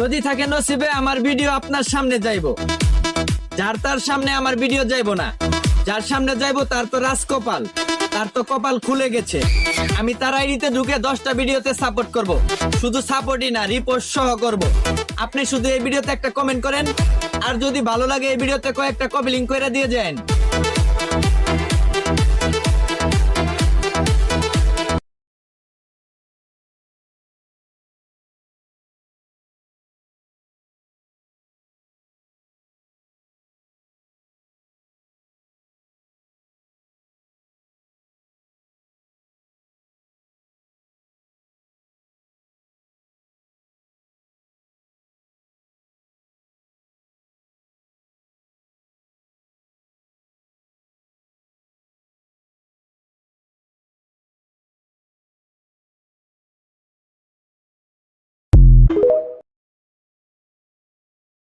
যদি থাকে নসিবে, আমার ভিডিও আপনার সামনে যাইব। যার তার সামনে আমার ভিডিও যাইব না। যার সামনে যাইব, তার তো রাজকপাল। তার তো কপাল খুলে গেছে। আমি তার আইডিতে ঢুকে দশটা ভিডিওতে সাপোর্ট করব। শুধু সাপোর্টই না রিপোর্ট সহ করব। আপনি শুধু এই ভিডিওতে একটা কমেন্ট করেন। আর যদি ভালো লাগে, এই ভিডিওতে কয়েকটা কপি লিঙ্ক করে দিয়ে যান।